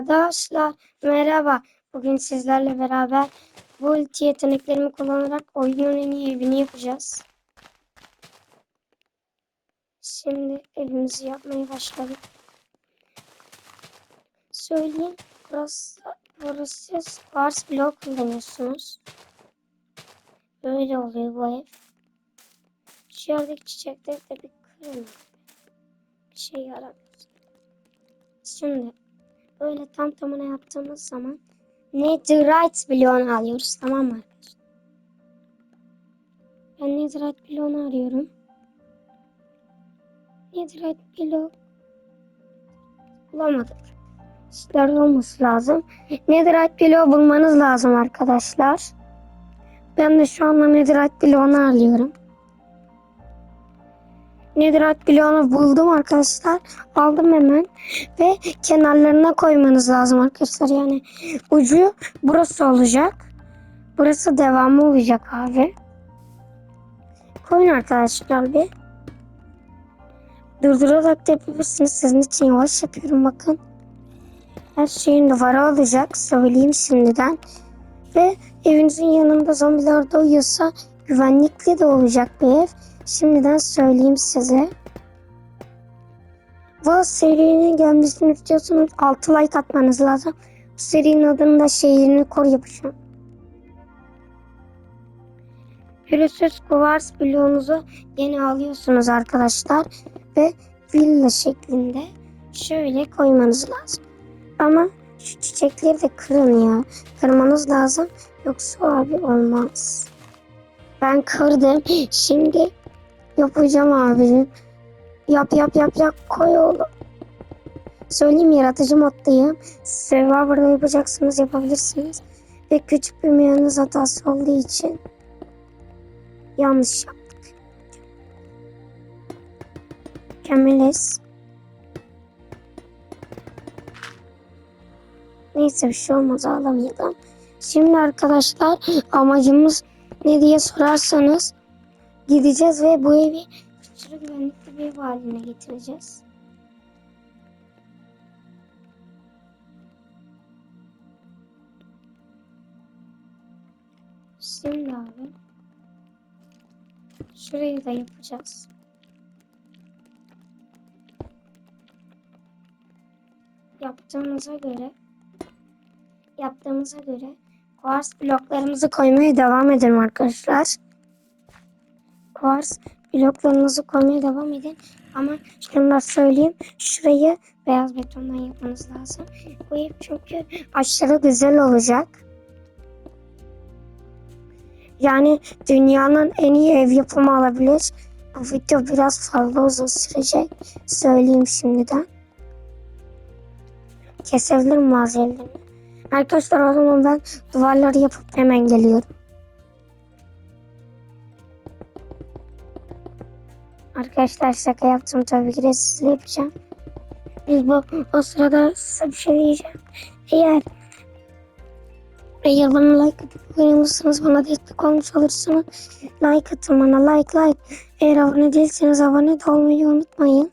Arkadaşlar merhaba. Bugün sizlerle beraber bu ulti yeteneklerimi kullanarak oyunun en iyi evini yapacağız. Şimdi evimizi yapmaya başladık. Söyleyeyim. Burası, burası Quartz blok kullanıyorsunuz. Böyle oluyor bu ev. Şu yerdeki çiçekleri de bir kırın. Bir şey yaramıyor. Şimdi böyle tam tamına yaptığımız zaman Netherite bloğunu alıyoruz tamam mı arkadaşlar? Ben Netherite bloğunu arıyorum. Netherite blok bulamadık. Sizlerde olması lazım. Netherite bloğu bulmanız lazım arkadaşlar. Ben de şu anda Netherite bloğunu arıyorum. Netherite bloğunu buldum arkadaşlar. Aldım hemen. Ve kenarlarına koymanız lazım arkadaşlar. Yani ucu burası olacak. Burası devamı olacak abi. Koyun arkadaşlar bir. Durdurarak da yapabilirsiniz. Sizin için yavaş yapıyorum bakın. Her şeyin duvara olacak. Söyleyeyim şimdiden. Ve evinizin yanında zombiler uyuyorsa güvenlikli de olacak bir ev. Şimdiden söyleyeyim size. Bu serinin gelmesini istiyorsanız 6 like atmanız lazım. Serinin adını da şehrini kor yapacağım. Pürüzsüz kuvars bloğunuzu yeni alıyorsunuz arkadaşlar. Ve villa şeklinde şöyle koymanız lazım. Ama şu çiçekleri de kırın ya. Kırmanız lazım. Yoksa abi olmaz. Ben kırdım. Şimdi yapacağım abi. Yap yap yap yap koy oğlum. Söyleyeyim yaratıcı moddayım. Survivor'da yapacaksınız yapabilirsiniz. Ve küçük bir mühendis hatası olduğu için yanlış yaptık. Mükemmeliz. Neyse bir şey olmaz ağlamayalım. Şimdi arkadaşlar amacımız ne diye sorarsanız gideceğiz ve bu evi aşırı güvenlikli bir ev haline getireceğiz. Şimdi abi şurayı da yapacağız. Yaptığımıza göre yaptığımıza göre Kuvars bloklarımızı koymaya devam edelim arkadaşlar. Kuvars bloklarınızı koymaya devam edin. Ama şunu da söyleyeyim. Şurayı beyaz betondan yapmanız lazım. Bu ev çünkü aşırı güzel olacak. Yani dünyanın en iyi ev yapımı olabilir. Bu video biraz fazla uzun sürecek. Söyleyeyim şimdiden. Kesebilirim yerlerini. Arkadaşlar o zaman ben duvarları yapıp hemen geliyorum. Arkadaşlar şaka yaptım tabii ki de sizle yapacağım. Biz bu o sırada size bir şey diyeceğim. Eğer eğer bana like atıp beğenirseniz bana destek olmuş olursunuz. Like atın bana like like. Eğer abone değilseniz abone de olmayı unutmayın.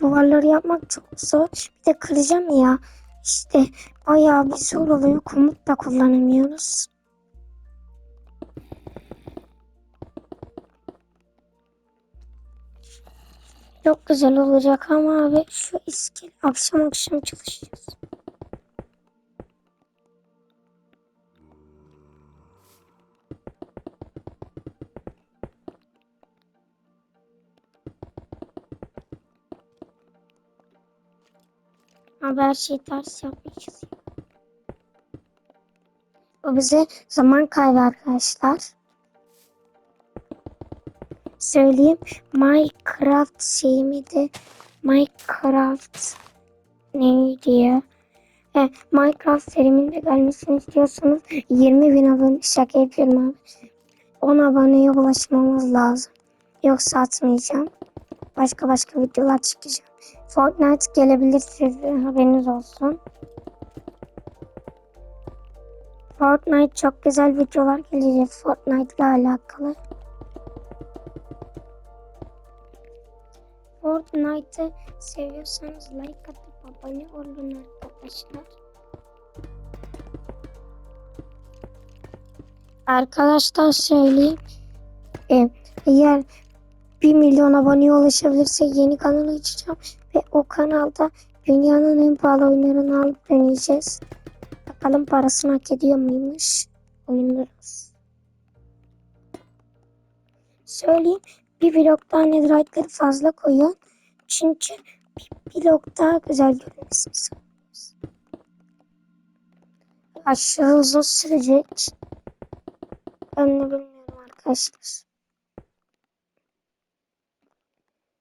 Duvarları yapmak çok zor. Bir de kıracağım ya. İşte bayağı bir zor oluyor. Komut da kullanamıyoruz. Çok güzel olacak ama abi şu iskel akşam akşam çalışacağız. Abi her şeyi ters yapmayacağız. O bize zaman kaybı arkadaşlar. Söyleyeyim. Minecraft şey miydi? Minecraft neydi ya? He, Minecraft serimin de gelmesini istiyorsanız 20 bin abone şaka yapıyorum abi. 10 aboneye ulaşmamız lazım. Yoksa atmayacağım. Başka başka videolar çıkacağım. Fortnite gelebilir size haberiniz olsun. Fortnite çok güzel videolar gelecek Fortnite ile alakalı. Fortnite'ı seviyorsanız like atıp abone olun arkadaşlar. Arkadaşlar söyleyeyim. E, eğer 1 milyon aboneye ulaşabilirse yeni kanal açacağım. Ve o kanalda dünyanın en pahalı oyunlarını alıp deneyeceğiz. Bakalım parasını hak ediyor muymuş oyunlarımız. Söyleyeyim bir blok daha netherite'ları fazla koyun. Çünkü bir blok daha güzel görünmesini sağlıyoruz. Aşırı uzun sürecek. Ben de bilmiyorum arkadaşlar.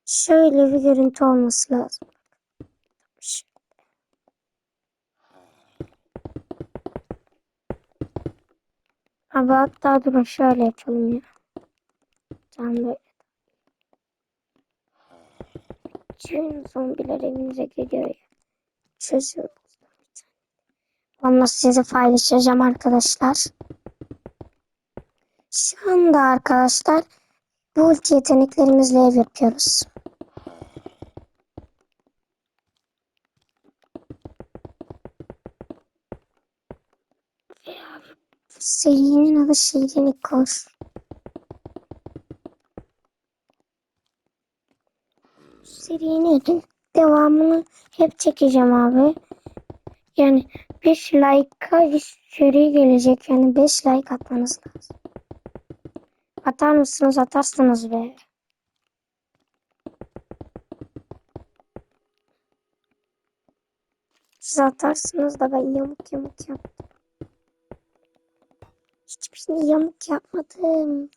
Şöyle bir görüntü olması lazım. Abi hatta durun şöyle yapalım ya. Tam böyle. Bütün zombiler evinize geliyor ya. Çözüyoruz. Onu size paylaşacağım arkadaşlar. Şu anda arkadaşlar bu ulti yeteneklerimizle ev yapıyoruz. Serinin adı Şirin Kor. Serinin devamını hep çekeceğim abi. Yani 5 like'a bir seri gelecek. Yani 5 like atmanız lazım. Atar mısınız? Atarsınız be. Siz atarsınız da ben yamuk yamuk yaptım. Hiçbir şey yamuk yapmadım.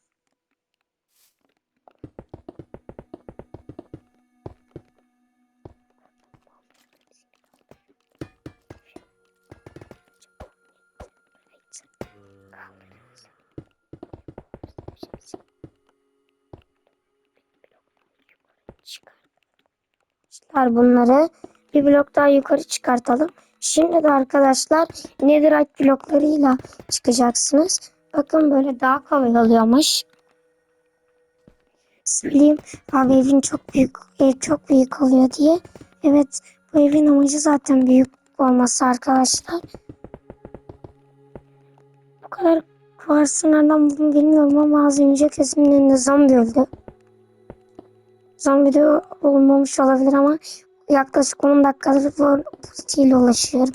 Çıkar bunları bir blok daha yukarı çıkartalım. Şimdi de arkadaşlar netherite bloklarıyla çıkacaksınız. Bakın böyle daha kolay oluyormuş. Söyleyeyim abi evin çok büyük ev çok büyük oluyor diye. Evet bu evin amacı zaten büyük olması arkadaşlar. Bu kadar varsın nereden bunu bilmiyorum ama az önce kesimin önünde zombi öldü. Zombi de olmamış olabilir ama yaklaşık 10 dakikadır bu ile ulaşıyorum.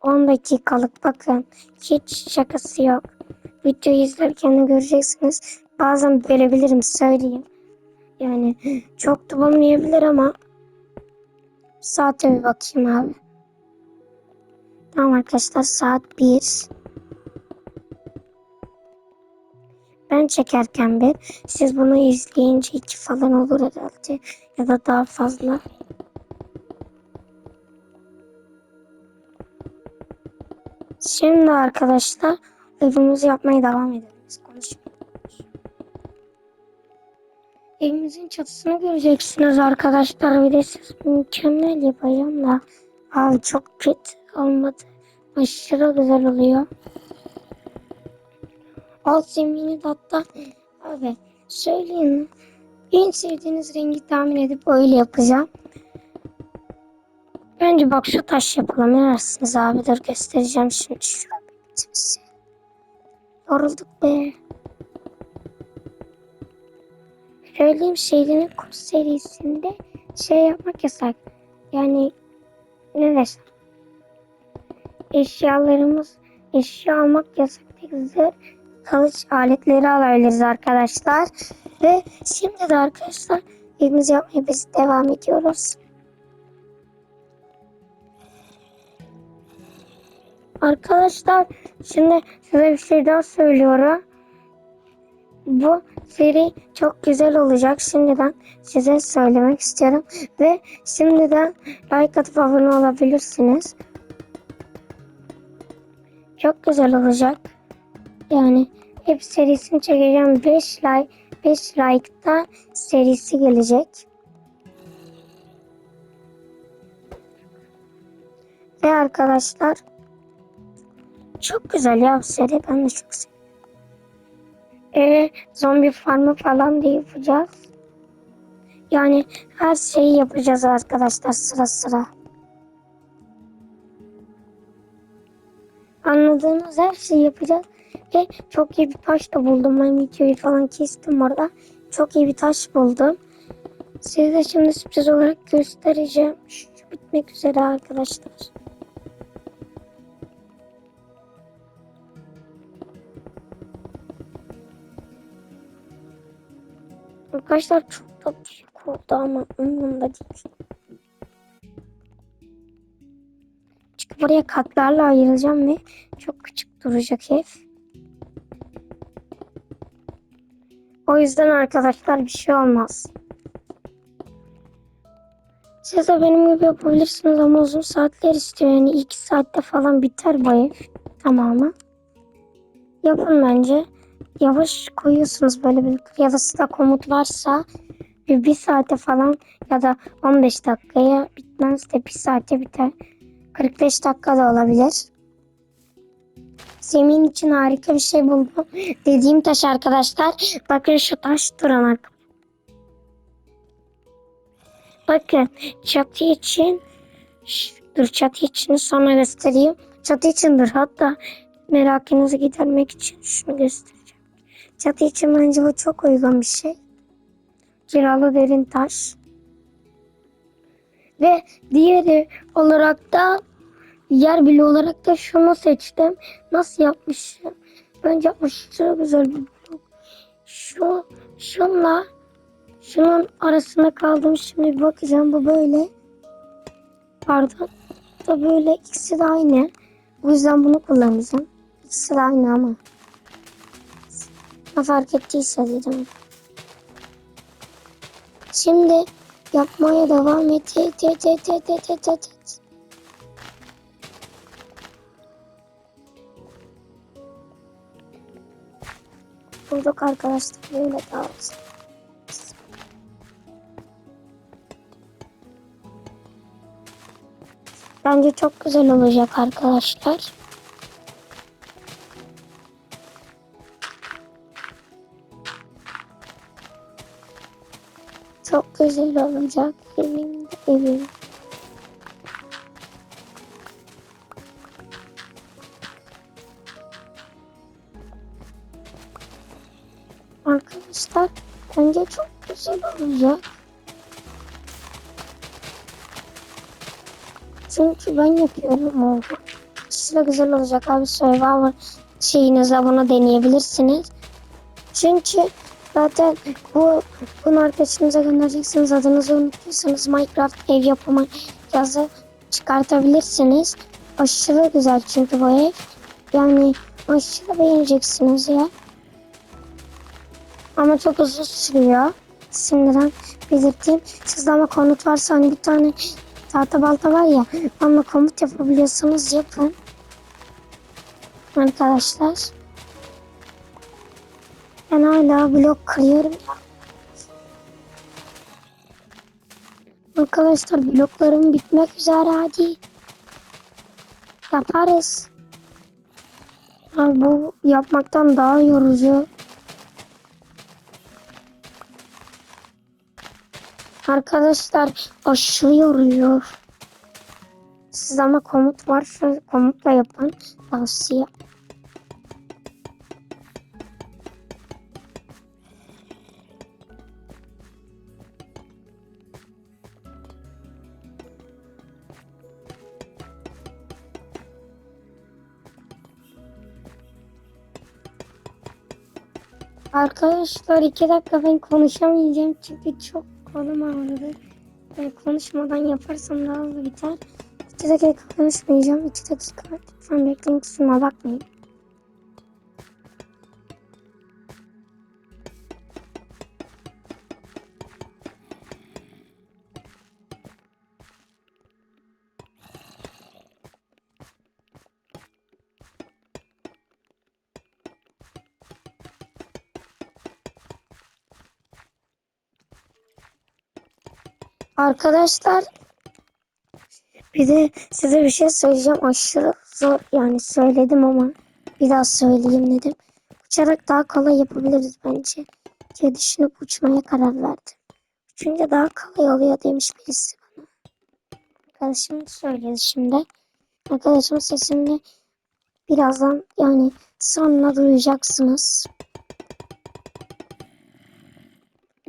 10 dakikalık bakın. Hiç şakası yok. Videoyu izlerken göreceksiniz. Bazen bölebilirim söyleyeyim. Yani çok da olmayabilir ama saate bir bakayım abi. Tamam arkadaşlar saat 1. Ben çekerken bir. Siz bunu izleyince iki falan olur herhalde. Ya da daha fazla. Şimdi arkadaşlar evimizi yapmaya devam edelim. Biz. Evimizin çatısını göreceksiniz arkadaşlar. Bir de siz mükemmel yapacağım da. Abi çok kötü olmadı. Aşırı güzel oluyor. Alt zemini hatta abi söyleyin en sevdiğiniz rengi tahmin edip öyle yapacağım. Önce bak şu taş yapalım. Ne dersiniz abi? Dur göstereceğim şimdi. Şurada. Yorulduk be. Söyleyeyim şeylerin kurs serisinde şey yapmak yasak. Yani ne desem. Eşyalarımız eşya almak yasak. Tek kılıç aletleri alabiliriz arkadaşlar. Ve şimdi de arkadaşlar evimizi yapmaya biz devam ediyoruz. Arkadaşlar şimdi size bir şey daha söylüyorum. Bu seri çok güzel olacak. Şimdiden size söylemek istiyorum. Ve şimdiden like atıp abone olabilirsiniz. Çok güzel olacak. Yani hep serisini çekeceğim. 5 like 5 like'da serisi gelecek. Ve arkadaşlar çok güzel ya seri. Ben de çok seviyorum. e, zombi farmı falan da yapacağız. Yani her şeyi yapacağız arkadaşlar sıra sıra. Anladığınız her şeyi yapacağız. Ve çok iyi bir taş da buldum. Ben videoyu falan kestim orada. Çok iyi bir taş buldum. Size şimdi sürpriz olarak göstereceğim. Şu bitmek üzere arkadaşlar. Arkadaşlar çok da büyük oldu ama umurumda değil. Çünkü buraya katlarla ayıracağım ve çok küçük duracak ev. O yüzden arkadaşlar bir şey olmaz. Siz de benim gibi yapabilirsiniz ama uzun saatler istiyor. Yani iki saatte falan biter ev tamamı. Yapın bence. Yavaş koyuyorsunuz böyle bir ya da size komut varsa bir, bir saate falan ya da 15 dakikaya bitmez de bir saate biter. 45 dakika da olabilir. Zemin için harika bir şey buldum. Dediğim taş arkadaşlar. Bakın şu taş duran Bakın çatı için dur çatı için sonra göstereyim. Çatı içindir hatta merakınızı gidermek için şunu göstereceğim. Çatı için bence bu çok uygun bir şey. Kiralı derin taş. Ve diğeri olarak da yer bile olarak da şunu seçtim. Nasıl yapmışım? Bence yapmış çok güzel bir blok. Şu, şunla şunun arasında kaldım. Şimdi bir bakacağım bu böyle. Pardon. Bu da böyle ikisi de aynı. O yüzden bunu kullanacağım. İkisi de aynı ama. Ne fark ettiyse dedim. Şimdi yapmaya devam et. Et, et, et, et, et, et, et. Bulduk arkadaşlar. Böyle güzel. Bence çok güzel olacak arkadaşlar. Çok güzel olacak evim evim. Güzel. Çünkü ben yapıyorum o. Aşırı güzel olacak abi Survivor şeyinize bunu deneyebilirsiniz. Çünkü zaten bu bunu arkadaşınıza göndereceksiniz. Adınızı unutursanız Minecraft ev yapımı yazı çıkartabilirsiniz. Aşırı güzel çünkü bu ev. Yani aşırı beğeneceksiniz ya. Ama çok uzun sürüyor. Şimdiden belirteyim. Sizde ama konut varsa hani bir tane tahta balta var ya onunla komut yapabiliyorsanız yapın. Arkadaşlar. Ben hala blok kırıyorum ya. Arkadaşlar bloklarım bitmek üzere hadi. Yaparız. Abi bu yapmaktan daha yorucu. Arkadaşlar aşırı yoruyor. Siz ama komut varsa komutla yapın. Tavsiye. Arkadaşlar iki dakika ben konuşamayacağım çünkü çok kolum ağrıdı. Ben konuşmadan yaparsam daha hızlı biter. İki dakika konuşmayacağım. İki dakika lütfen bekleyin kusuruma bakmayın. Arkadaşlar bir de size bir şey söyleyeceğim. Aşırı zor yani söyledim ama bir daha söyleyeyim dedim. uçarak daha kolay yapabiliriz bence diye düşünüp uçmaya karar verdim. Uçunca daha kolay oluyor demiş birisi bana. Arkadaşım söyledi şimdi. Arkadaşım sesini birazdan yani sonra duyacaksınız.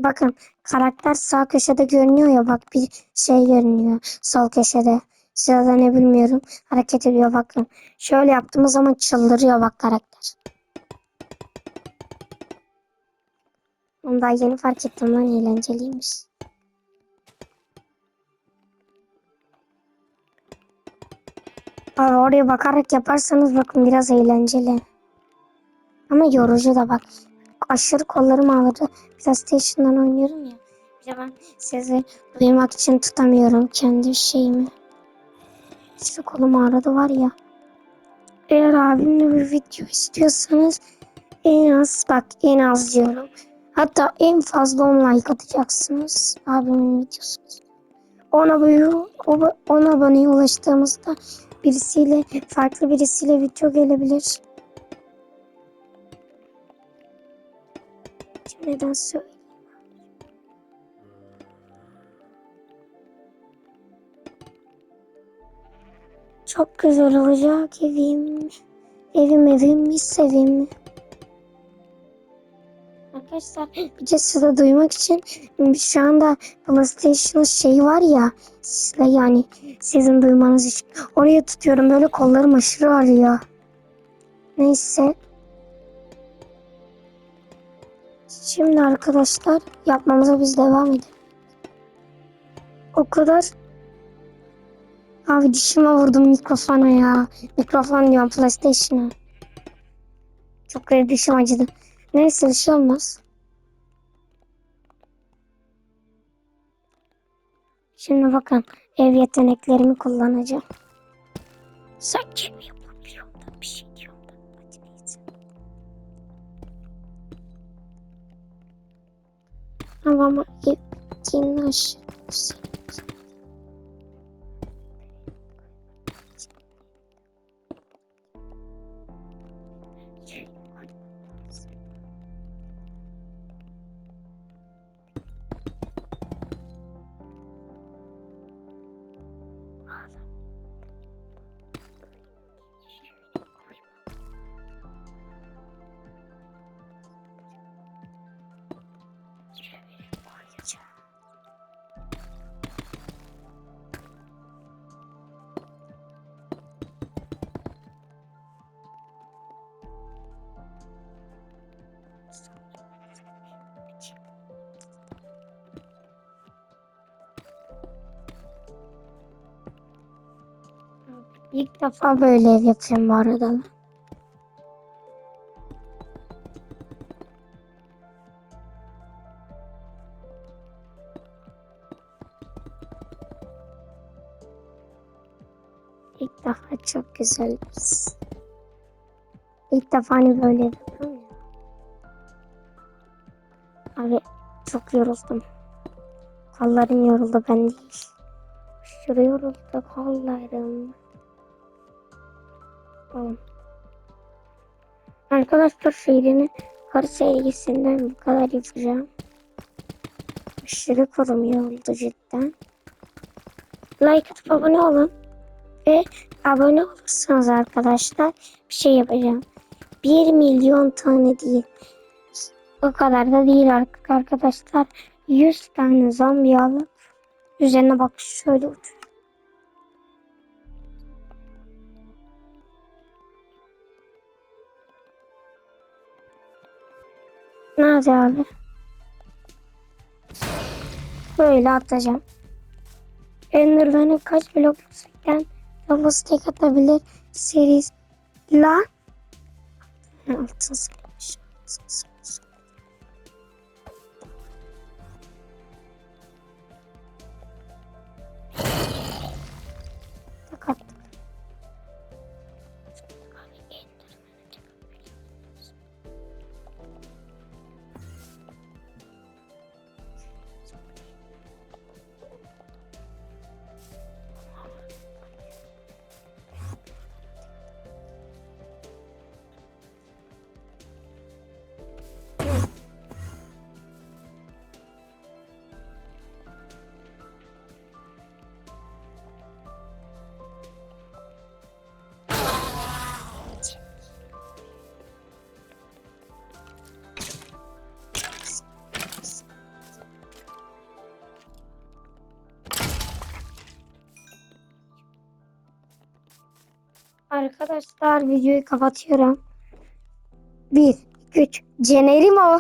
Bakın karakter sağ köşede görünüyor ya bak bir şey görünüyor sol köşede. Sırada ne bilmiyorum hareket ediyor bakın. Şöyle yaptığımız zaman çıldırıyor bak karakter. Onu daha yeni fark ettim lan eğlenceliymiş. Abi oraya bakarak yaparsanız bakın biraz eğlenceli. Ama yorucu da bak. Aşırı kollarım ağrıdı. PlayStation'dan oynuyorum ya. Bir de ben sizi duymak için tutamıyorum kendi şeyimi. İşte kolum ağrıdı var ya. Eğer abimle bir video istiyorsanız en az bak en az diyorum. Hatta en fazla 10 like atacaksınız abimin videosunu. Ona aboneyi, ona aboneye ulaştığımızda birisiyle farklı birisiyle video gelebilir. Neden söyleyeyim? Çok güzel olacak evim. Evim evim mis evim. Arkadaşlar bir de size duymak için şu anda PlayStation şeyi var ya size yani sizin duymanız için oraya tutuyorum böyle kollarım aşırı ağrıyor. Neyse. Şimdi arkadaşlar yapmamıza biz devam edelim. O kadar Abi dişime vurdum mikrofona ya. Mikrofon diyorum PlayStation'a. Çok kötü dişim acıdı. Neyse bir şey olmaz. Şimdi bakın ev yeteneklerimi kullanacağım. Sanki mi yapamıyorum da bir şey diyorum Ama ama ev yeni aşağı. İlk defa böyle yapıyorum bu arada. İlk defa çok güzel biz. İlk defa hani böyle yapıyorum ya. Abi çok yoruldum. Kollarım yoruldu ben değil. Aşırı yoruldu kollarım. Tamam. Arkadaşlar serinin kar serisinden bu kadar yapacağım. Aşırı kurum oldu cidden. Like atıp abone olun. Ve abone olursanız arkadaşlar bir şey yapacağım. 1 milyon tane değil. O kadar da değil arkadaşlar. 100 tane zombi alıp üzerine bak şöyle uçuyor. Nerede abi? Böyle atacağım. Enderman'e kaç blok yüksekten double stack atabilir series la altın sıkmış. Altın sıkmış. Arkadaşlar videoyu kapatıyorum. 1, 2, 3. Cenerim o.